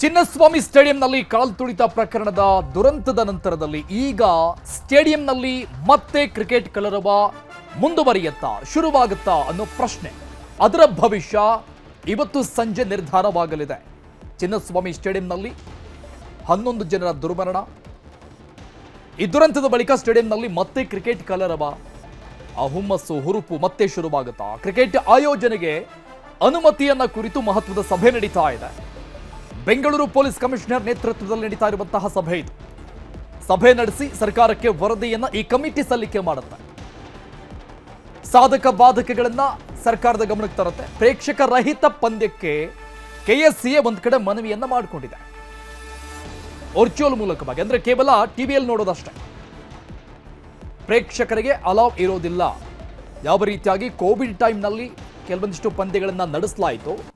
ಚಿನ್ನಸ್ವಾಮಿ ಸ್ಟೇಡಿಯಂನಲ್ಲಿ ಕಾಲು ತುಳಿತ ಪ್ರಕರಣದ ದುರಂತದ ನಂತರದಲ್ಲಿ ಈಗ ಸ್ಟೇಡಿಯಂನಲ್ಲಿ ಮತ್ತೆ ಕ್ರಿಕೆಟ್ ಕಲರವ ಮುಂದುವರಿಯುತ್ತಾ ಶುರುವಾಗುತ್ತಾ ಅನ್ನೋ ಪ್ರಶ್ನೆ. ಅದರ ಭವಿಷ್ಯ ಇವತ್ತು ಸಂಜೆ ನಿರ್ಧಾರವಾಗಲಿದೆ. ಚಿನ್ನಸ್ವಾಮಿ ಸ್ಟೇಡಿಯಂನಲ್ಲಿ ಹನ್ನೊಂದು ಜನರ ದುರ್ಮರಣ. ಈ ದುರಂತದ ಬಳಿಕ ಸ್ಟೇಡಿಯಂನಲ್ಲಿ ಮತ್ತೆ ಕ್ರಿಕೆಟ್ ಕಲರವ ಆ ಹುಮ್ಮಸ್ಸು ಹುರುಪು ಮತ್ತೆ ಶುರುವಾಗುತ್ತಾ. ಕ್ರಿಕೆಟ್ ಆಯೋಜನೆಗೆ ಅನುಮತಿಯನ್ನ ಕುರಿತು ಮಹತ್ವದ ಸಭೆ ನಡೀತಾ ಇದೆ. ಬೆಂಗಳೂರು ಪೊಲೀಸ್ ಕಮಿಷನರ್ ನೇತೃತ್ವದಲ್ಲಿ ನಡೀತಾ ಇರುವಂತಹ ಸಭೆ ಇದು. ಸಭೆ ನಡೆಸಿ ಸರ್ಕಾರಕ್ಕೆ ವರದಿಯನ್ನ ಈ ಕಮಿಟಿ ಸಲ್ಲಿಕೆ ಮಾಡುತ್ತೆ. ಸಾಧಕ ಬಾಧಕಗಳನ್ನ ಸರ್ಕಾರದ ಗಮನಕ್ಕೆ ತರುತ್ತೆ. ಪ್ರೇಕ್ಷಕ ರಹಿತ ಪಂದ್ಯಕ್ಕೆ ಕೆಎಸ್ಸಿಎ ಒಂದು ಕಡೆ ಮನವಿಯನ್ನ ಮಾಡಿಕೊಂಡಿದೆ. ವರ್ಚುವಲ್ ಮೂಲಕವಾಗಿ, ಅಂದ್ರೆ ಕೇವಲ ಟಿವಿಯಲ್ಲಿ ನೋಡೋದಷ್ಟೇ. ಪ್ರೇಕ್ಷಕರಿಗೆ ಅಲೌ ಇರೋದಿಲ್ಲ. ಯಾವ ರೀತಿಯಾಗಿ ಕೋವಿಡ್ ಟೈಮ್ನಲ್ಲಿ ಕೆಲವೊಂದಿಷ್ಟು ಪಂದ್ಯಗಳನ್ನ ನಡೆಸಲಾಯಿತು.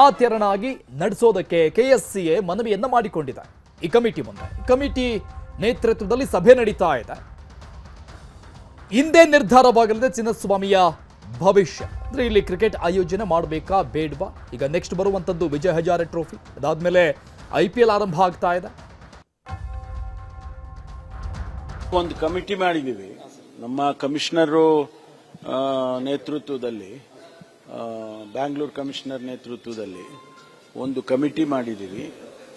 ಆ ತೆರನಾಗಿ ನಡೆಸೋದಕ್ಕೆ ಎ ಮನವಿಯನ್ನು ಮಾಡಿಕೊಂಡಿದೆ. ಈ ಕಮಿಟಿ ಮುಂದೆ. ಕಮಿಟಿ ನೇತೃತ್ವದಲ್ಲಿ ಸಭೆ ನಡೀತಾ ಇದೆ. ಹಿಂದೆ ನಿರ್ಧಾರವಾಗಲಿದೆ ಚಿನ್ನಸ್ವಾಮಿಯ ಭವಿಷ್ಯ. ಅಂದರೆ ಇಲ್ಲಿ ಕ್ರಿಕೆಟ್ ಆಯೋಜನೆ ಮಾಡಬೇಕಾ ಬೇಡ್ವಾ? ಈಗ ನೆಕ್ಸ್ಟ್ ಬರುವಂಥದ್ದು ವಿಜಯ್ ಹಜಾರೆ ಟ್ರೋಫಿ ಅದಾದ್ಮೇಲೆ ಐ ಪಿ ಎಲ್ ಆರಂಭ ಆಗ್ತಾ ಇದೆ. ಒಂದು ಕಮಿಟಿ ಮಾಡಿದ್ದೀವಿ. ನಮ್ಮ ಕಮಿಷನರು ನೇತೃತ್ವದಲ್ಲಿ ಬ್ಯಾಂಗ್ಳೂರ್ ಕಮಿಷನರ್ ನೇತೃತ್ವದಲ್ಲಿ ಒಂದು ಕಮಿಟಿ ಮಾಡಿದ್ದೀವಿ.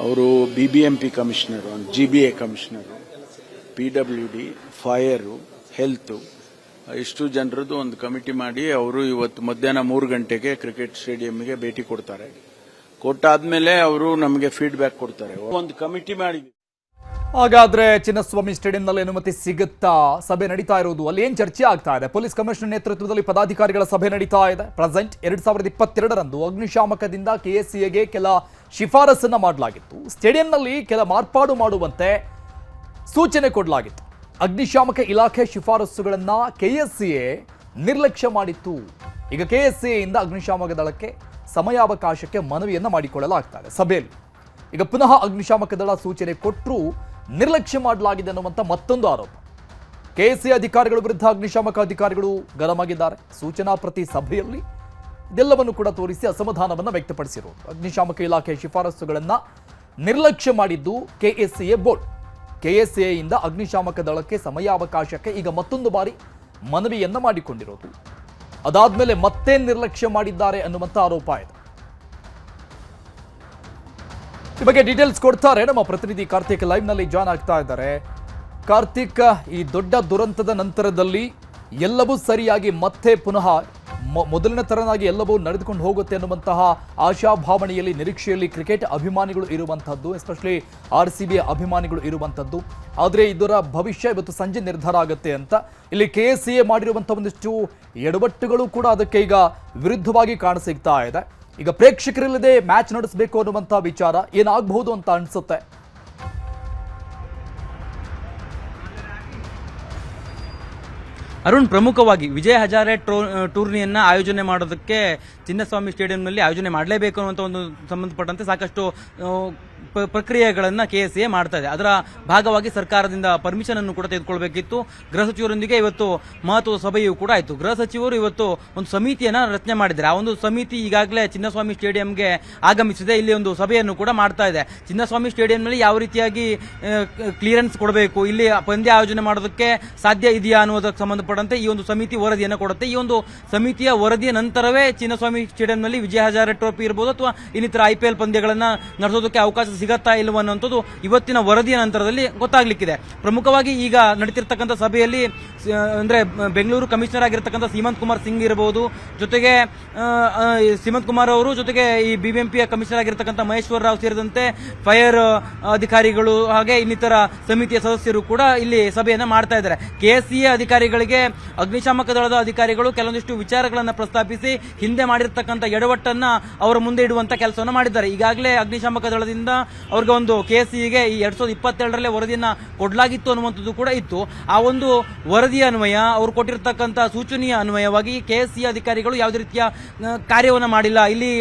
ಅವರು B B M P commissioner G B A commissioner P W D fire, health, ಇಷ್ಟು ಜನರದ್ದು ಒಂದು ಕಮಿಟಿ ಮಾಡಿ ಅವರು ಇವತ್ತು ಮಧ್ಯಾಹ್ನ ಮೂರು ಗಂಟೆಗೆ ಕ್ರಿಕೆಟ್ ಸ್ಟೇಡಿಯಂಗೆ ಭೇಟಿ ಕೊಡ್ತಾರೆ. ಕೊಟ್ಟಾದ್ಮೇಲೆ ಅವರು ನಮಗೆ ಫೀಡ್ಬ್ಯಾಕ್ ಕೊಡ್ತಾರೆ. ಒಂದು ಕಮಿಟಿ ಮಾಡಿದ್ದೀವಿ. ಹಾಗಾದ್ರೆ ಚಿನ್ನಸ್ವಾಮಿ ಸ್ಟೇಡಿಯಂನಲ್ಲಿ ಅನುಮತಿ ಸಿಗುತ್ತಾ? ಸಭೆ ನಡೀತಾ ಇರುವುದು. ಅಲ್ಲಿ ಏನ್ ಚರ್ಚೆ ಆಗ್ತಾ ಇದೆ? ಪೊಲೀಸ್ ಕಮಿಷನರ್ ನೇತೃತ್ವದಲ್ಲಿ ಪದಾಧಿಕಾರಿಗಳ ಸಭೆ ನಡೀತಾ ಇದೆ. ಪ್ರೆಸೆಂಟ್ ಎರಡ್ ಸಾವಿರದ ಇಪ್ಪತ್ತೆರಡರಂದು ಅಗ್ನಿಶಾಮಕದಿಂದ ಕೆಎಸ್ಸಿಎಗೆ ಕೆಲ ಶಿಫಾರಸನ್ನ ಮಾಡಲಾಗಿತ್ತು. ಸ್ಟೇಡಿಯಂನಲ್ಲಿ ಕೆಲ ಮಾರ್ಪಾಡು ಮಾಡುವಂತೆ ಸೂಚನೆ ಕೊಡಲಾಗಿತ್ತು. ಅಗ್ನಿಶಾಮಕ ಇಲಾಖೆ ಶಿಫಾರಸುಗಳನ್ನ ಕೆಎಸ್ಸಿಎ ನಿರ್ಲಕ್ಷ್ಯ ಮಾಡಿತ್ತು. ಈಗ ಕೆಎಸ್ಸಿಎಯಿಂದ ಅಗ್ನಿಶಾಮಕ ದಳಕ್ಕೆ ಸಮಯಾವಕಾಶಕ್ಕೆ ಮನವಿಯನ್ನು ಮಾಡಿಕೊಳ್ಳಲಾಗ್ತಾ ಇದೆ ಸಭೆಯಲ್ಲಿ. ಈಗ ಪುನಃ ಅಗ್ನಿಶಾಮಕ ದಳ ಸೂಚನೆ ಕೊಟ್ಟರೂ ನಿರ್ಲಕ್ಷ್ಯ ಮಾಡಲಾಗಿದೆ ಅನ್ನುವಂಥ ಮತ್ತೊಂದು ಆರೋಪ. ಕೆಎಸ್ಸಿ ಅಧಿಕಾರಿಗಳ ವಿರುದ್ಧ ಅಗ್ನಿಶಾಮಕ ಅಧಿಕಾರಿಗಳು ಗರಮಾಗಿದ್ದಾರೆ. ಸೂಚನಾ ಪ್ರತಿ ಸಭೆಯಲ್ಲಿ ಇದೆಲ್ಲವನ್ನು ಕೂಡ ತೋರಿಸಿ ಅಸಮಾಧಾನವನ್ನು ವ್ಯಕ್ತಪಡಿಸಿರುವುದು ಅಗ್ನಿಶಾಮಕ ಇಲಾಖೆಯ ಶಿಫಾರಸುಗಳನ್ನು ನಿರ್ಲಕ್ಷ್ಯ ಮಾಡಿದ್ದು ಕೆಎಸ್ಸಿಎ ಬೋರ್ಡ್. ಕೆಎಸ್ಸಿಎಯಿಂದ ಅಗ್ನಿಶಾಮಕ ದಳಕ್ಕೆ ಸಮಯಾವಕಾಶಕ್ಕೆ ಈಗ ಮತ್ತೊಂದು ಬಾರಿ ಮನವಿಯನ್ನ ಮಾಡಿಕೊಂಡಿರೋದು. ಅದಾದ್ಮೇಲೆ ಮತ್ತೆ ನಿರ್ಲಕ್ಷ್ಯ ಮಾಡಿದ್ದಾರೆ ಅನ್ನುವಂಥ ಆರೋಪ ಇದೆ ಈ ಬಗ್ಗೆ ಡೀಟೇಲ್ಸ್ ಕೊಡ್ತಾರೆ. ನಮ್ಮ ಪ್ರತಿನಿಧಿ ಕಾರ್ತಿಕ್ ಲೈವ್ನಲ್ಲಿ ಜಾಯ್ನ್ ಆಗ್ತಾ ಇದ್ದಾರೆ. ಕಾರ್ತಿಕ್, ಈ ದೊಡ್ಡ ದುರಂತದ ನಂತರದಲ್ಲಿ ಎಲ್ಲವೂ ಸರಿಯಾಗಿ ಮತ್ತೆ ಪುನಃ ಮೊದಲಿನ ತರನಾಗಿ ಎಲ್ಲವೂ ನಡೆದುಕೊಂಡು ಹೋಗುತ್ತೆ ಅನ್ನುವಂತಹ ಆಶಾಭಾವನೆಯಲ್ಲಿ, ನಿರೀಕ್ಷೆಯಲ್ಲಿ ಕ್ರಿಕೆಟ್ ಅಭಿಮಾನಿಗಳು ಇರುವಂಥದ್ದು ಎಸ್ಪೆಷಲಿ ಆರ್ ಸಿ ಬಿ ಅಭಿಮಾನಿಗಳು ಇರುವಂಥದ್ದು. ಆದರೆ ಇದರ ಭವಿಷ್ಯ ಇವತ್ತು ಸಂಜೆ ನಿರ್ಧಾರ ಆಗುತ್ತೆ ಅಂತ. ಇಲ್ಲಿ ಕೆ ಎಸ್ ಸಿ ಎ ಮಾಡಿರುವಂಥ ಒಂದಿಷ್ಟು ಎಡವಟ್ಟುಗಳು ಕೂಡ ಅದಕ್ಕೆ ಈಗ ವಿರುದ್ಧವಾಗಿ ಕಾಣಸಿಗ್ತಾ ಇದೆ. ಈಗ ಪ್ರೇಕ್ಷಕರಿಲ್ಲದೆ ಮ್ಯಾಚ್ ನಡೆಸಬೇಕು ಅನ್ನುವಂಥ ವಿಚಾರ ಏನಾಗಬಹುದು ಅಂತ ಅನ್ಸುತ್ತೆ? ಅರುಣ್, ಪ್ರಮುಖವಾಗಿ ವಿಜಯ್ ಹಜಾರೆ ಟ್ರೋ ಟೂರ್ನಿಯನ್ನು ಆಯೋಜನೆ ಮಾಡೋದಕ್ಕೆ ಚಿನ್ನಸ್ವಾಮಿ ಸ್ಟೇಡಿಯಂನಲ್ಲಿ ಆಯೋಜನೆ ಮಾಡಲೇಬೇಕು ಅನ್ನುವಂಥ ಒಂದು ಸಂಬಂಧಪಟ್ಟಂತೆ ಸಾಕಷ್ಟು ಪ್ರಕ್ರಿಯೆಗಳನ್ನ ಕೆ ಎಸ್ ಎ ಮಾಡ್ತಾ ಇದೆ ಅದರ ಭಾಗವಾಗಿ ಸರ್ಕಾರದಿಂದ ಪರ್ಮಿಷನ್ ಅನ್ನು ಕೂಡ ತೆಗೆದುಕೊಳ್ಬೇಕಿತ್ತು. ಗೃಹ ಸಚಿವರೊಂದಿಗೆ ಇವತ್ತು ಮಹತ್ವದ ಸಭೆಯೂ ಕೂಡ ಆಯಿತು. ಗೃಹ ಸಚಿವರು ಇವತ್ತು ಒಂದು ಸಮಿತಿಯನ್ನ ರಚನೆ ಮಾಡಿದ್ದಾರೆ. ಆ ಒಂದು ಸಮಿತಿ ಈಗಾಗಲೇ ಚಿನ್ನಸ್ವಾಮಿ ಸ್ಟೇಡಿಯಂಗೆ ಆಗಮಿಸಿದೆ. ಇಲ್ಲಿ ಒಂದು ಸಭೆಯನ್ನು ಕೂಡ ಮಾಡ್ತಾ ಇದೆ. ಚಿನ್ನಸ್ವಾಮಿ ಸ್ಟೇಡಿಯಂನಲ್ಲಿ ಯಾವ ರೀತಿಯಾಗಿ ಕ್ಲಿಯರೆನ್ಸ್ ಕೊಡಬೇಕು, ಇಲ್ಲಿ ಪಂದ್ಯ ಆಯೋಜನೆ ಮಾಡೋದಕ್ಕೆ ಸಾಧ್ಯ ಇದೆಯಾ ಅನ್ನೋದಕ್ಕೆ ಸಂಬಂಧಪಟ್ಟಂತೆ ಈ ಒಂದು ಸಮಿತಿ ವರದಿಯನ್ನು ಕೊಡುತ್ತೆ. ಈ ಒಂದು ಸಮಿತಿಯ ವರದಿಯ ನಂತರವೇ ಚಿನ್ನಸ್ವಾಮಿ ಸ್ಟೇಡಿಯಂನಲ್ಲಿ ವಿಜಯ ಹಜಾರೆ ಟ್ರೋಫಿ ಇರಬಹುದು ಅಥವಾ ಇನ್ನಿತರ ಐ ಪಿ ಪಂದ್ಯಗಳನ್ನ ನಡೆಸೋದಕ್ಕೆ ಅವಕಾಶ ಸಿಗತ್ತಾ ಇಲ್ವ ಅನ್ನುವಂಥದ್ದು ಇವತ್ತಿನ ವರದಿಯ ನಂತರದಲ್ಲಿ ಗೊತ್ತಾಗ್ಲಿಕ್ಕಿದೆ. ಪ್ರಮುಖವಾಗಿ ಈಗ ನಡೀತಿರ್ತಕ್ಕಂಥ ಸಭೆಯಲ್ಲಿ ಅಂದರೆ ಬೆಂಗಳೂರು ಕಮಿಷನರ್ ಆಗಿರ್ತಕ್ಕಂಥ ಸೀಮಂತ್ ಕುಮಾರ್ ಸಿಂಗ್ ಇರಬಹುದು ಜೊತೆಗೆ ಸೀಮಂತ್ ಕುಮಾರ್ ಅವರು, ಜೊತೆಗೆ ಈ ಬಿಬಿಎಂಪಿಯ ಕಮಿಷನರ್ ಆಗಿರ್ತಕ್ಕಂಥ ಮಹೇಶ್ವರ ರಾವ್ ಸೇರಿದಂತೆ ಫೈರ್ ಅಧಿಕಾರಿಗಳು ಹಾಗೆ ಇನ್ನಿತರ ಸಮಿತಿಯ ಸದಸ್ಯರು ಕೂಡ ಇಲ್ಲಿ ಸಭೆಯನ್ನು ಮಾಡ್ತಾ ಇದ್ದಾರೆ. ಎ ಅಧಿಕಾರಿಗಳಿಗೆ, ಅಗ್ನಿಶಾಮಕ ದಳದ ಅಧಿಕಾರಿಗಳು ಕೆಲವೊಂದಿಷ್ಟು ವಿಚಾರಗಳನ್ನು ಪ್ರಸ್ತಾಪಿಸಿ, ಹಿಂದೆ ಮಾಡಿರ್ತಕ್ಕಂಥ ಎಡವಟ್ಟನ್ನು ಅವರ ಮುಂದೆ ಇಡುವಂಥ ಕೆಲಸವನ್ನು ಮಾಡಿದ್ದಾರೆ. ಈಗಾಗಲೇ ಅಗ್ನಿಶಾಮಕ ದಳದಿಂದ ಅವ್ರಿಗೆ ಒಂದು ಸಿಗೆ ಈ ಎರಡ್ ಸಾವಿರದ ಇಪ್ಪತ್ತೆರಡರಲ್ಲೇ ವರದಿಯನ್ನ ಕೊಡಲಾಗಿತ್ತು ಅನ್ನುವಂಥದ್ದು ಕೂಡ ಇತ್ತು. ಆ ಒಂದು ವರದಿಯ ಅನ್ವಯ, ಅವರು ಕೊಟ್ಟಿರ್ತಕ್ಕಂಥ ಸೂಚನೆಯ ಅನ್ವಯವಾಗಿ ಕೆಎಸ್ಸಿ ಅಧಿಕಾರಿಗಳು ಯಾವುದೇ ರೀತಿಯ ಕಾರ್ಯವನ್ನು ಮಾಡಿಲ್ಲ. ಇಲ್ಲಿ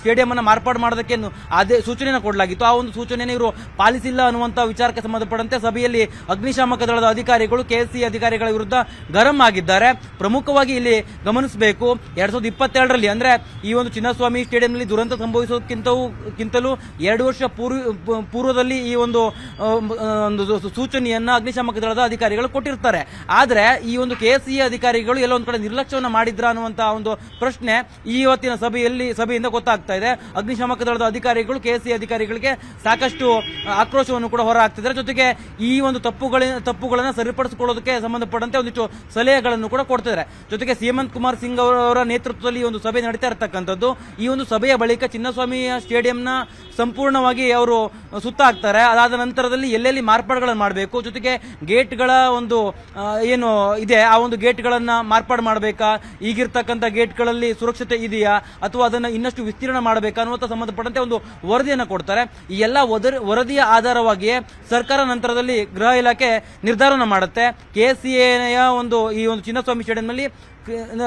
ಸ್ಟೇಡಿಯಂ ಅನ್ನು ಮಾರ್ಪಾಡು ಮಾಡೋದಕ್ಕೆ ಅದೇ ಸೂಚನೆಯನ್ನು ಕೊಡಲಾಗಿತ್ತು. ಆ ಒಂದು ಸೂಚನೆಯನ್ನು ಇವರು ಪಾಲಿಸಿಲ್ಲ ಅನ್ನುವಂಥ ವಿಚಾರಕ್ಕೆ ಸಂಬಂಧಪಟ್ಟಂತೆ ಸಭೆಯಲ್ಲಿ ಅಗ್ನಿಶಾಮಕ ದಳದ ಅಧಿಕಾರಿಗಳು ಕೆಎಸ್ಸಿ ಅಧಿಕಾರಿಗಳ ವಿರುದ್ಧ ಗರಂ ಆಗಿದ್ದಾರೆ. ಪ್ರಮುಖವಾಗಿ ಇಲ್ಲಿ ಗಮನಿಸಬೇಕು, ಎರಡ್ ಸಾವಿರದ ಇಪ್ಪತ್ತೆರಡರಲ್ಲಿ ಅಂದ್ರೆ ಈ ಒಂದು ಚಿನ್ನಸ್ವಾಮಿ ಸ್ಟೇಡಿಯಂನಲ್ಲಿ ದುರಂತ ಸಂಭವಿಸೋದಕ್ಕಿಂತವೂ ಕಿಂತಲೂ ಎರಡು ವರ್ಷ ಪೂರ್ವ ಪೂರ್ವದಲ್ಲಿ ಈ ಒಂದು ಒಂದು ಸೂ- ಸೂಚನೆಯನ್ನ ಅಗ್ನಿಶಾಮಕ ದಳದ ಅಧಿಕಾರಿಗಳು ಕೊಟ್ಟಿರ್ತಾರೆ. ಆದರೆ ಈ ಒಂದು ಕೆ ಎಸ್ ಅಧಿಕಾರಿಗಳು ಎಲ್ಲ ಒಂದು ಕಡೆ ನಿರ್ಲಕ್ಷ್ಯವನ್ನು ಮಾಡಿದ್ರ ಅನ್ನುವಂತ ಒಂದು ಪ್ರಶ್ನೆ ಈ ಇವತ್ತಿನ ಸಭೆಯಲ್ಲಿ, ಸಭೆಯಿಂದ ಗೊತ್ತಾಗ್ತಾ ಇದೆ. ಅಗ್ನಿಶಾಮಕ ದಳದ ಅಧಿಕಾರಿಗಳು ಕೆ ಎಸ್ ಅಧಿಕಾರಿಗಳಿಗೆ ಸಾಕಷ್ಟು ಆಕ್ರೋಶವನ್ನು ಕೂಡ ಹೊರ ಹಾಕ್ತಿದ್ದಾರೆ ಜೊತೆಗೆ ಈ ಒಂದು ತಪ್ಪುಗಳ, ತಪ್ಪುಗಳನ್ನ ಸರಿಪಡಿಸಿಕೊಳ್ಳೋದಕ್ಕೆ ಸಂಬಂಧಪಟ್ಟಂತೆ ಒಂದಿಷ್ಟು ಸಲಹೆಗಳನ್ನು ಕೂಡ ಕೊಡ್ತಿದ್ದಾರೆ. ಜೊತೆಗೆ ಹೇಮಂತ್ ಕುಮಾರ್ ಸಿಂಗ್ ಅವರ ನೇತೃತ್ವದಲ್ಲಿ ಒಂದು ಸಭೆ ನಡೀತಾ ಇರತಕ್ಕಂಥದ್ದು. ಈ ಒಂದು ಸಭೆಯ ಬಳಿಕ ಚಿನ್ನಸ್ವಾಮಿ ಸ್ಟೇಡಿಯಂನ ಸಂಪೂರ್ಣವಾಗಿ ಅವರು ಸುತ್ತ ಹಾಕ್ತಾರೆ ಅದಾದ ನಂತರದಲ್ಲಿ ಎಲ್ಲೆಲ್ಲಿ ಮಾರ್ಪಾಡುಗಳನ್ನು ಮಾಡಬೇಕು? ಜೊತೆಗೆ ಗೇಟ್ಗಳ ಒಂದು ಏನು ಇದೆ? ಆ ಒಂದು ಗೇಟ್ಗಳನ್ನು ಮಾರ್ಪಾಡು ಮಾಡಬೇಕಾ? ಈಗಿರ್ತಕ್ಕಂಥ ಗೇಟ್ಗಳಲ್ಲಿ ಸುರಕ್ಷತೆ ಇದೆಯಾ? ಅಥವಾ ಅದನ್ನು ಇನ್ನಷ್ಟು ವಿಸ್ತೀರ್ಣ ಮಾಡಬೇಕಾ ಅನ್ನುವಂಥ ಸಂಬಂಧಪಟ್ಟಂತೆ ಒಂದು ವರದಿಯನ್ನು ಕೊಡ್ತಾರೆ. ಈ ಎಲ್ಲ ವರದಿಯ ಆಧಾರವಾಗಿಯೇ ಸರ್ಕಾರ ನಂತರದಲ್ಲಿ ಗೃಹ ಇಲಾಖೆ ನಿರ್ಧಾರವನ್ನು ಮಾಡುತ್ತೆ. ಕೆ ಒಂದು ಈ ಒಂದು ಚಿನ್ನಸ್ವಾಮಿ ಸ್ಟೇಡಿಯಂನಲ್ಲಿ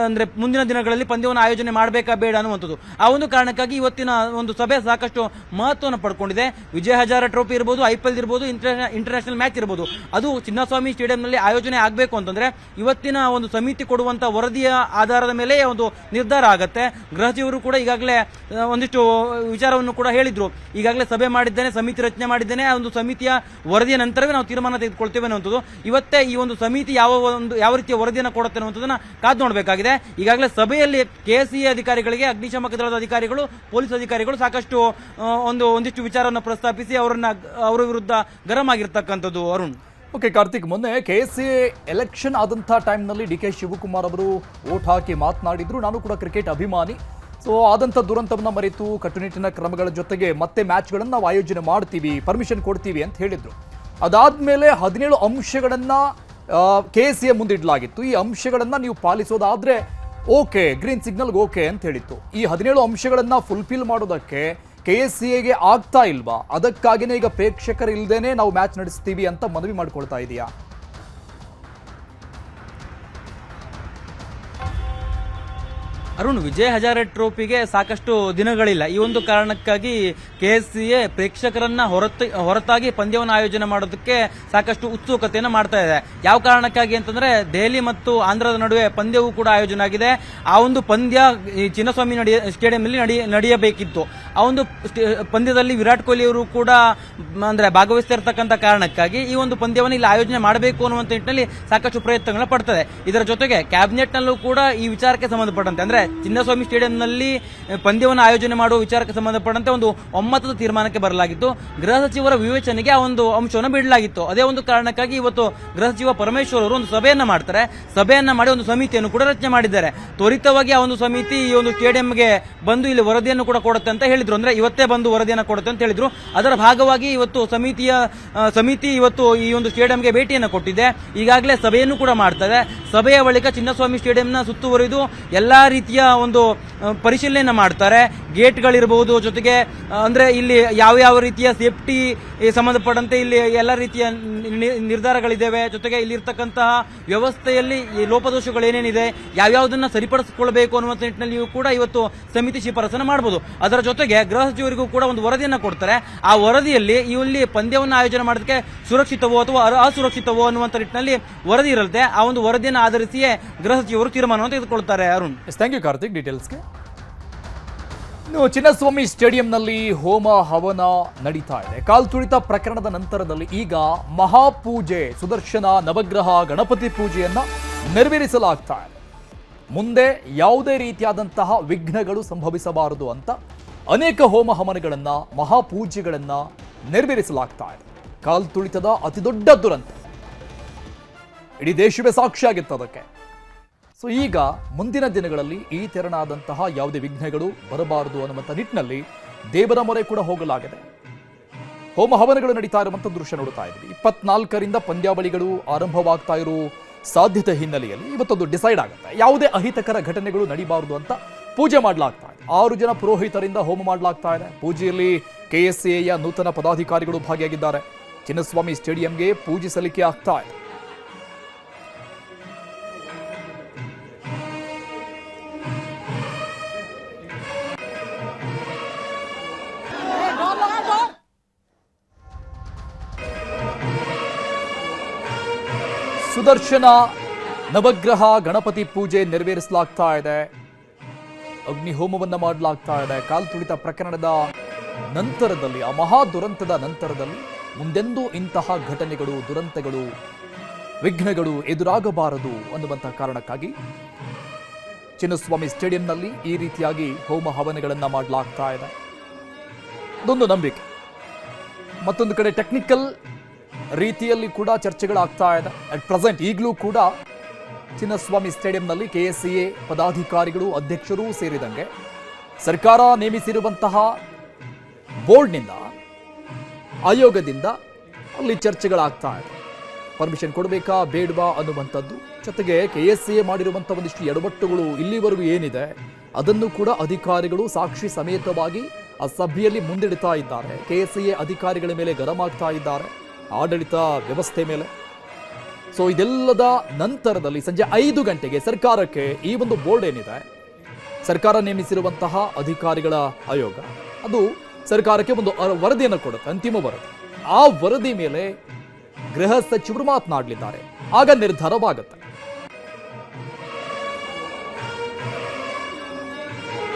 ಅಂದ್ರೆ ಮುಂದಿನ ದಿನಗಳಲ್ಲಿ ಪಂದ್ಯವನ್ನು ಆಯೋಜನೆ ಮಾಡಬೇಕಾ ಬೇಡ ಅನ್ನುವಂಥದ್ದು. ಆ ಒಂದು ಕಾರಣಕ್ಕಾಗಿ ಇವತ್ತಿನ ಒಂದು ಸಭೆ ಸಾಕಷ್ಟು ಮಹತ್ವವನ್ನು ಪಡ್ಕೊಂಡಿದೆ. ವಿಜಯ ಹಜಾರ ಟ್ರೋಫಿ ಇರ್ಬೋದು, ಐ ಪಿ ಎಲ್ ಇರ್ಬೋದು ಇಂಟರ್ನ್ಯಾಷನಲ್ ಮ್ಯಾಚ್ ಇರ್ಬೋದು. ಅದು ಚಿನ್ನಸ್ವಾಮಿ ಸ್ಟೇಡಿಯಂನಲ್ಲಿ ಆಯೋಜನೆ ಆಗಬೇಕು ಅಂತಂದ್ರೆ ಇವತ್ತಿನ ಒಂದು ಸಮಿತಿ ಕೊಡುವಂತ ವರದಿಯ ಆಧಾರದ ಮೇಲೆ ಒಂದು ನಿರ್ಧಾರ ಆಗತ್ತೆ. ಗೃಹ ಸಚಿವರು ಕೂಡ ಈಗಾಗಲೇ ಒಂದಿಷ್ಟು ವಿಚಾರವನ್ನು ಕೂಡ ಹೇಳಿದರು. ಈಗಾಗಲೇ ಸಭೆ ಮಾಡಿದ್ದೇನೆ, ಸಮಿತಿ ರಚನೆ ಮಾಡಿದ್ದೇನೆ ಒಂದು ಸಮಿತಿಯ ವರದಿಯ ನಂತರವೇ ನಾವು ತೀರ್ಮಾನ ತೆಗೆದುಕೊಳ್ತೇವೆ ಅನ್ನುವಂಥದ್ದು. ಇವತ್ತೇ ಈ ಒಂದು ಸಮಿತಿ ಯಾವ ಒಂದು ಯಾವ ರೀತಿಯ ವರದಿಯನ್ನು ಕೊಡುತ್ತೆ ಅನ್ನುವಂಥದ್ದನ್ನ ಕಾದು ನೋಡಬೇಕಾಗಿದೆ. ಈಗಾಗಲೇ ಸಭೆಯಲ್ಲಿ ಕೆ ಅಧಿಕಾರಿಗಳಿಗೆ, ಅಗ್ನಿಶಾಮಕ ದಳದ ಅಧಿಕಾರಿಗಳು, ಪೊಲೀಸ್ ಅಧಿಕಾರಿಗಳು ಸಾಕಷ್ಟು ಒಂದು, ಒಂದಿಷ್ಟು ವಿಚಾರವನ್ನು ಪ್ರಸ್ತಾಪಿಸಿ ಅವರನ್ನ, ಅವರ ವಿರುದ್ಧ ಗರಂ ಆಗಿರ್ತಕ್ಕಂಥದ್ದು ಅರುಣ್. ಓಕೆ, ಕಾರ್ತಿಕ್, ಮೊನ್ನೆ ಕೆ ಎಸ್ ಎ ಎಲೆಕ್ಷನ್ ಆದಂಥ ಟೈಮ್ನಲ್ಲಿ ಡಿ ಕೆ ಶಿವಕುಮಾರ್ ಅವರು ಓಟ್ ಹಾಕಿ ಮಾತನಾಡಿದ್ರು. ನಾನು ಕೂಡ ಕ್ರಿಕೆಟ್ ಅಭಿಮಾನಿ. ಸೊ, ಆದಂಥ ದುರಂತವನ್ನು ಮರೆತು ಕಟ್ಟುನಿಟ್ಟಿನ ಕ್ರಮಗಳ ಜೊತೆಗೆ ಮತ್ತೆ ಮ್ಯಾಚ್ಗಳನ್ನು ನಾವು ಆಯೋಜನೆ ಮಾಡ್ತೀವಿ, ಪರ್ಮಿಷನ್ ಕೊಡ್ತೀವಿ ಅಂತ ಹೇಳಿದ್ರು. ಅದಾದ್ಮೇಲೆ ಹದಿನೇಳು ಅಂಶಗಳನ್ನ ಕೆ ಎಸ್ ಎ ಮುಂದಿಡಲಾಗಿತ್ತು ಈ ಅಂಶಗಳನ್ನು ನೀವು ಪಾಲಿಸೋದಾದ್ರೆ ಓಕೆ ಗ್ರೀನ್ ಸಿಗ್ನಲ್ಗೆ ಓಕೆ ಅಂತ ಹೇಳಿತ್ತು. ಈ ಹದಿನೇಳು ಅಂಶಗಳನ್ನು ಫುಲ್ಫಿಲ್ ಮಾಡೋದಕ್ಕೆ ಕೆ ಎಸ್ ಸಿ ಎಗೆ ಆಗ್ತಾ ಇಲ್ವಾ? ಅದಕ್ಕಾಗಿನೇ ಈಗ ಪ್ರೇಕ್ಷಕರು ಇಲ್ದೇನೆ ನಾವು ಮ್ಯಾಚ್ ನಡೆಸ್ತೀವಿ ಅಂತ ಮನವಿ ಮಾಡ್ಕೊಳ್ತಾ ಇದೆಯಾ? ಅರುಣ್, ವಿಜಯ್ ಹಜಾರೆ ಟ್ರೋಫಿಗೆ ಸಾಕಷ್ಟು ದಿನಗಳಿಲ್ಲ. ಈ ಒಂದು ಕಾರಣಕ್ಕಾಗಿ ಕೆ ಎಸ್ ಸಿ ಎ ಪ್ರೇಕ್ಷಕರನ್ನ ಹೊರತು, ಹೊರತಾಗಿ ಪಂದ್ಯವನ್ನು ಆಯೋಜನೆ ಮಾಡೋದಕ್ಕೆ ಸಾಕಷ್ಟು ಉತ್ಸುಕತೆಯನ್ನು ಮಾಡ್ತಾ ಇದೆ. ಯಾವ ಕಾರಣಕ್ಕಾಗಿ ಅಂತಂದ್ರೆ, ದೆಹಲಿ ಮತ್ತು ಆಂಧ್ರದ ನಡುವೆ ಪಂದ್ಯವೂ ಕೂಡ ಆಯೋಜನೆ ಆಗಿದೆ. ಆ ಒಂದು ಪಂದ್ಯ ಈ ಚಿನ್ನಸ್ವಾಮಿ ನಡೆಯ ಸ್ಟೇಡಿಯಂನಲ್ಲಿ ನಡೆಯ ನಡೆಯಬೇಕಿತ್ತು. ಆ ಒಂದು ಪಂದ್ಯದಲ್ಲಿ ವಿರಾಟ್ ಕೊಹ್ಲಿ ಅವರು ಕೂಡ ಅಂದ್ರೆ ಭಾಗವಹಿಸ್ತಾ ಇರತಕ್ಕಂತ ಕಾರಣಕ್ಕಾಗಿ ಈ ಒಂದು ಪಂದ್ಯವನ್ನು ಇಲ್ಲಿ ಆಯೋಜನೆ ಮಾಡಬೇಕು ಅನ್ನುವಂಥ ನಿಟ್ಟಿನಲ್ಲಿ ಸಾಕಷ್ಟು ಪ್ರಯತ್ನಗಳನ್ನ ಪಡ್ತದೆ. ಇದರ ಜೊತೆಗೆ ಕ್ಯಾಬಿನೆಟ್ನಲ್ಲೂ ಕೂಡ ಈ ವಿಚಾರಕ್ಕೆ ಸಂಬಂಧಪಟ್ಟಂತೆ, ಅಂದ್ರೆ ಚಿನ್ನಸ್ವಾಮಿ ಸ್ಟೇಡಿಯಂನಲ್ಲಿ ಪಂದ್ಯವನ್ನು ಆಯೋಜನೆ ಮಾಡುವ ವಿಚಾರಕ್ಕೆ ಸಂಬಂಧಪಟ್ಟಂತೆ ಒಂದು ಒಮ್ಮತದ ತೀರ್ಮಾನಕ್ಕೆ ಬರಲಾಗಿತ್ತು. ಗೃಹ ಸಚಿವರ ವಿವೇಚನೆಗೆ ಆ ಒಂದು ಅಂಶವನ್ನು ಬಿಡಲಾಗಿತ್ತು. ಅದೇ ಒಂದು ಕಾರಣಕ್ಕಾಗಿ ಇವತ್ತು ಗೃಹ ಸಚಿವ ಪರಮೇಶ್ವರ್ ಅವರು ಒಂದು ಸಭೆಯನ್ನು ಮಾಡ್ತಾರೆ. ಸಭೆಯನ್ನು ಮಾಡಿ ಒಂದು ಸಮಿತಿಯನ್ನು ಕೂಡ ರಚನೆ ಮಾಡಿದ್ದಾರೆ. ತ್ವರಿತವಾಗಿ ಆ ಒಂದು ಸಮಿತಿ ಈ ಒಂದು ಸ್ಟೇಡಿಯಂಗೆ ಬಂದು ಇಲ್ಲಿ ವರದಿಯನ್ನು ಕೂಡ ಕೊಡುತ್ತೆ ಅಂತ ಹೇಳಿದ್ರು. ಅಂದ್ರೆ ಇವತ್ತೇ ಬಂದು ವರದಿಯನ್ನು ಕೊಡುತ್ತೆ ಅಂತ ಹೇಳಿದ್ರು. ಅದರ ಭಾಗವಾಗಿ ಇವತ್ತು ಸಮಿತಿಯ ಸಮಿತಿ ಇವತ್ತು ಈ ಒಂದು ಸ್ಟೇಡಿಯಂಗೆ ಭೇಟಿಯನ್ನು ಕೊಟ್ಟಿದೆ. ಈಗಾಗಲೇ ಸಭೆಯನ್ನು ಕೂಡ ಮಾಡ್ತಾರೆ. ಸಭೆಯ ಬಳಿಕ ಚಿನ್ನಸ್ವಾಮಿ ಸ್ಟೇಡಿಯಂನ ಸುತ್ತುವರಿದು ಎಲ್ಲಾ ರೀತಿಯ ಒಂದು ಪರಿಶೀಲನೆ ಮಾಡ್ತಾರೆ. ಗೇಟ್ಗಳಿರ್ಬೋದು ಜೊತೆಗೆ ಅಂದ್ರೆ ಇಲ್ಲಿ ಯಾವ ಯಾವ ರೀತಿಯ ಸೇಫ್ಟಿ ಸಂಬಂಧಪಟ್ಟಂತೆ ಇಲ್ಲಿ ಎಲ್ಲ ರೀತಿಯ ನಿರ್ಧಾರಗಳಿದ್ದಾವೆ. ಜೊತೆಗೆ ಇಲ್ಲಿರ್ತಕ್ಕಂತಹ ವ್ಯವಸ್ಥೆಯಲ್ಲಿ ಈ ಲೋಪದೋಷಗಳು ಏನೇನಿದೆ, ಯಾವ್ಯಾವುದನ್ನ ಸರಿಪಡಿಸಿಕೊಳ್ಬೇಕು ಅನ್ನುವಂಥ ನಿಟ್ಟಿನಲ್ಲಿಯೂ ಕೂಡ ಇವತ್ತು ಸಮಿತಿ ಶಿಫಾರಸನ್ನು ಮಾಡಬಹುದು ಅದರ ಜೊತೆಗೆ ಗೃಹ ಸಚಿವರಿಗೂ ಕೂಡ ಒಂದು ವರದಿಯನ್ನು ಕೊಡ್ತಾರೆ. ಆ ವರದಿಯಲ್ಲಿ ಇಲ್ಲಿ ಪಂದ್ಯವನ್ನು ಆಯೋಜನೆ ಮಾಡೋದಕ್ಕೆ ಸುರಕ್ಷಿತವೋ ಅಥವಾ ಅಸುರಕ್ಷಿತವೋ ಅನ್ನುವಂಥ ನಿಟ್ಟಿನಲ್ಲಿ ವರದಿ ಇರುತ್ತೆ ಆ ಒಂದು ವರದಿಯನ್ನು ಆಧರಿಸಿಯೇ ಗೃಹ ಸಚಿವರು ತೀರ್ಮಾನವನ್ನು ತೆಗೆದುಕೊಳ್ತಾರೆ. ಅರುಣ್. ಥ್ಯಾಂಕ್ ಯು ಕಾರ್ತಿಕ್ ಡೀಟೇಲ್ಸ್ಗೆ. ಇನ್ನು ಚಿನ್ನಸ್ವಾಮಿ ಸ್ಟೇಡಿಯಂನಲ್ಲಿ ಹೋಮ ಹವನ ನಡೀತಾ ಇದೆ. ಕಾಲ್ತುಳಿತ ಪ್ರಕರಣದ ನಂತರದಲ್ಲಿ ಈಗ ಮಹಾಪೂಜೆ, ಸುದರ್ಶನ, ನವಗ್ರಹ, ಗಣಪತಿ ಪೂಜೆಯನ್ನ ನೆರವೇರಿಸಲಾಗ್ತಾ ಇದೆ. ಮುಂದೆ ಯಾವುದೇ ರೀತಿಯಾದಂತಹ ವಿಘ್ನಗಳು ಸಂಭವಿಸಬಾರದು ಅಂತ ಅನೇಕ ಹೋಮ ಹವನಗಳನ್ನ, ಮಹಾಪೂಜೆಗಳನ್ನ ನೆರವೇರಿಸಲಾಗ್ತಾ ಇದೆ. ಅತಿ ಅತಿದೊಡ್ಡ ದುರಂತ. ಇಡೀ ದೇಶವೇ ಸಾಕ್ಷಿಯಾಗಿತ್ತು ಅದಕ್ಕೆ. ಸೊ ಈಗ ಮುಂದಿನ ದಿನಗಳಲ್ಲಿ ಈ ತೆರನಾದಂತಹ ಯಾವುದೇ ವಿಘ್ನಗಳು ಬರಬಾರದು ಅನ್ನುವಂಥ ನಿಟ್ಟಿನಲ್ಲಿ ದೇವರ ಮೊರೆ ಕೂಡ ಹೋಗಲಾಗಿದೆ. ಹೋಮ ಹವನಗಳು ನಡೀತಾ ಇರುವಂಥ ದೃಶ್ಯ ನೋಡ್ತಾ ಇದ್ವಿ ಇಪ್ಪತ್ನಾಲ್ಕರಿಂದ ಪಂದ್ಯಾವಳಿಗಳು ಆರಂಭವಾಗ್ತಾ ಇರೋ ಸಾಧ್ಯತೆ ಹಿನ್ನೆಲೆಯಲ್ಲಿ ಇವತ್ತೊಂದು ಡಿಸೈಡ್ ಆಗುತ್ತೆ. ಯಾವುದೇ ಅಹಿತಕರ ಘಟನೆಗಳು ನಡೀಬಾರದು ಅಂತ ಪೂಜೆ ಮಾಡಲಾಗ್ತಾ ಇದೆ. ಆರು ಜನ ಪುರೋಹಿತರಿಂದ ಹೋಮ ಮಾಡಲಾಗ್ತಾ ಇದೆ. ಪೂಜೆಯಲ್ಲಿ ಕೆಎಸ್ಸಿಎಯ ನೂತನ ಪದಾಧಿಕಾರಿಗಳು ಭಾಗಿಯಾಗಿದ್ದಾರೆ. ಚಿನ್ನಸ್ವಾಮಿ ಸ್ಟೇಡಿಯಂಗೆ ಪೂಜೆ ಸಲ್ಲಿಕೆ ಆಗ್ತಾ ಇದೆ. ಸುದರ್ಶನ ನವಗ್ರಹ ಗಣಪತಿ ಪೂಜೆ ನೆರವೇರಿಸಲಾಗ್ತಾ ಇದೆ. ಅಗ್ನಿ ಹೋಮವನ್ನು ಮಾಡಲಾಗ್ತಾ ಇದೆ. ಕಾಲು ತುಳಿತ ಪ್ರಕರಣದ ನಂತರದಲ್ಲಿ, ಆ ಮಹಾ ದುರಂತದ ನಂತರದಲ್ಲಿ ಮುಂದೆಂದೂ ಇಂತಹ ಘಟನೆಗಳು, ದುರಂತಗಳು, ವಿಘ್ನಗಳು ಎದುರಾಗಬಾರದು ಅನ್ನುವಂತಹ ಕಾರಣಕ್ಕಾಗಿ ಚಿನ್ನಸ್ವಾಮಿ ಸ್ಟೇಡಿಯಂನಲ್ಲಿ ಈ ರೀತಿಯಾಗಿ ಹೋಮ ಹವನಗಳನ್ನು ಮಾಡಲಾಗ್ತಾ ಇದೆ. ಅದೊಂದು ನಂಬಿಕೆ. ಮತ್ತೊಂದು ಕಡೆ ಟೆಕ್ನಿಕಲ್ ರೀತಿಯಲ್ಲಿ ಕೂಡ ಚರ್ಚೆಗಳಾಗ್ತಾ ಇದೆ. ಅಟ್ ಪ್ರೆಸೆಂಟ್ ಈಗಲೂ ಕೂಡ ಚಿನ್ನಸ್ವಾಮಿ ಸ್ಟೇಡಿಯಂನಲ್ಲಿ ಕೆಎಸ್ಸಿಎ ಪದಾಧಿಕಾರಿಗಳು, ಅಧ್ಯಕ್ಷರು ಸೇರಿದಂಗೆ ಸರ್ಕಾರ ನೇಮಿಸಿರುವಂತಹ ಬೋರ್ಡ್ನಿಂದ, ಆಯೋಗದಿಂದ ಅಲ್ಲಿ ಚರ್ಚೆಗಳಾಗ್ತಾ ಇದೆ. ಪರ್ಮಿಷನ್ ಕೊಡಬೇಕಾ, ಬೇಡವಾ ಅನ್ನುವಂಥದ್ದು. ಜೊತೆಗೆ ಕೆ ಎಸ್ ಸಿ ಎ ಮಾಡಿರುವಂಥ ಒಂದಿಷ್ಟು ಎಡವಟ್ಟುಗಳು ಇಲ್ಲಿವರೆಗೂ ಏನಿದೆ, ಅದನ್ನು ಕೂಡ ಅಧಿಕಾರಿಗಳು ಸಾಕ್ಷಿ ಸಮೇತವಾಗಿ ಆ ಸಭೆಯಲ್ಲಿ ಮುಂದಿಡ್ತಾ ಇದ್ದಾರೆ. ಕೆ ಎಸ್ ಸಿ ಎ ಅಧಿಕಾರಿಗಳ ಮೇಲೆ ಗರಂ ಆಗ್ತಾ ಇದ್ದಾರೆ. ಆಡಳಿತ ವ್ಯವಸ್ಥೆ ಮೇಲೆ. ಸೊ ಇದೆಲ್ಲದ ನಂತರದಲ್ಲಿ ಸಂಜೆ ಐದು ಗಂಟೆಗೆ ಸರ್ಕಾರಕ್ಕೆ ಈ ಒಂದು ಬೋರ್ಡ್ ಏನಿದೆ? ಸರ್ಕಾರ ನೇಮಿಸಿರುವಂತಹ ಅಧಿಕಾರಿಗಳ ಆಯೋಗ. ಅದು ಸರ್ಕಾರಕ್ಕೆ ಒಂದು ವರದಿಯನ್ನು ಕೊಡುತ್ತೆ, ಅಂತಿಮ ವರದಿ. ಆ ವರದಿ ಮೇಲೆ ಗೃಹ ಸಚಿವರು ಮಾತನಾಡಲಿದ್ದಾರೆ. ಆಗ ನಿರ್ಧಾರವಾಗುತ್ತೆ.